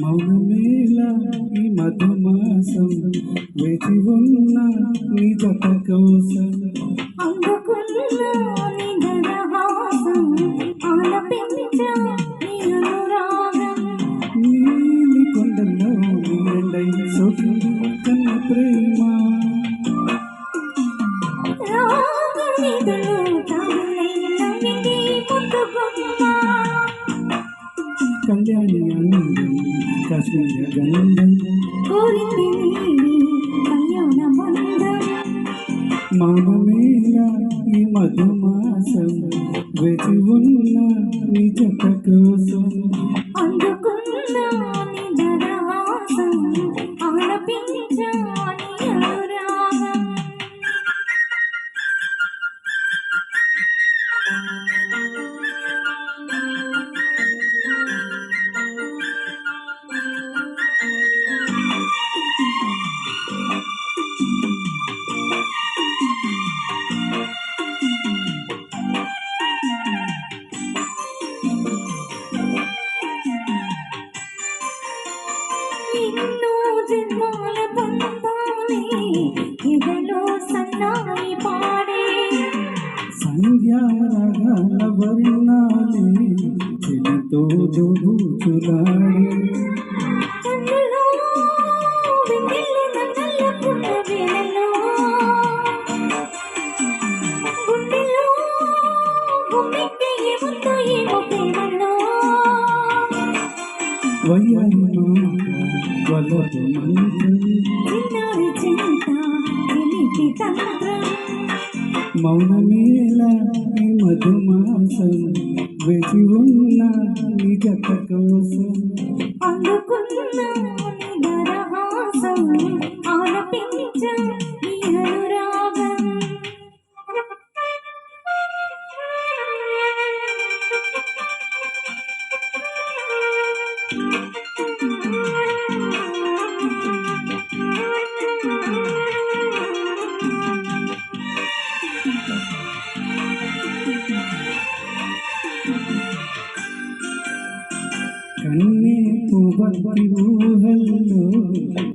మౌనమేలా ఈ మధుమాసం వేచి ఉన్న నీ జత కోసం నీలి కొండల్లో సోకింది కన్న ప్రేమ. కళ్యాణి కాశ్మీర ఈ మధుమాసం వేచి ఉన్న నీ జత కోసం అందుకున్న నిదరహాసం ఎన్నో జన్మాల బంధాలే ఎదలో సన్నాయి పాడే. సంధ్యారాగాల వర్ణాలే మౌనమేళ మధుమాసం వెతి ఉన్న నిజత కోసం. అందుకున్న నిదరహాసం ఆలపించ కన్నే పువ్వకి ఊహల్లో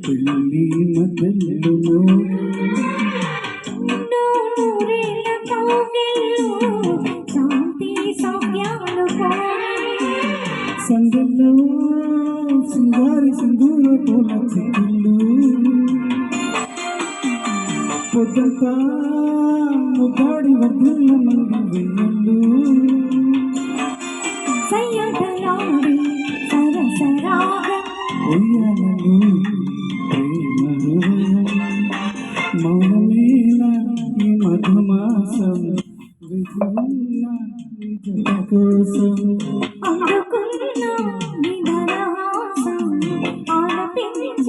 పెళ్ళి మద్దళ్ళు నూరేళ్ల కౌగిల్లో శాంతి సౌఖ్యాలు కోరే సందల్లో సింగారి సింధూర పూల చెట్లు పొద్దంతా ముద్దాడి వర్ధుల మంది వెన్నెళ్ళు సయ్యదలాడి సరసరాగం ఉయ్యాలలో ప్రేమ హృదయం మౌనమేలా ఈ మధుమాసం విజున్న ఈ జత కోసం అందుకున్న నిదరహాసం ఆలపించ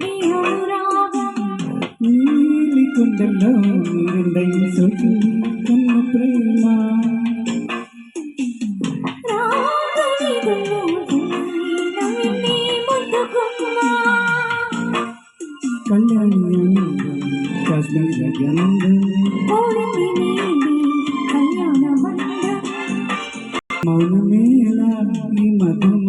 నీ అనురాగం నీలి కొండల్లో నీరుండై సోకింది కన్న ప్రేమ మౌనమేలా ఈ మధుమాసం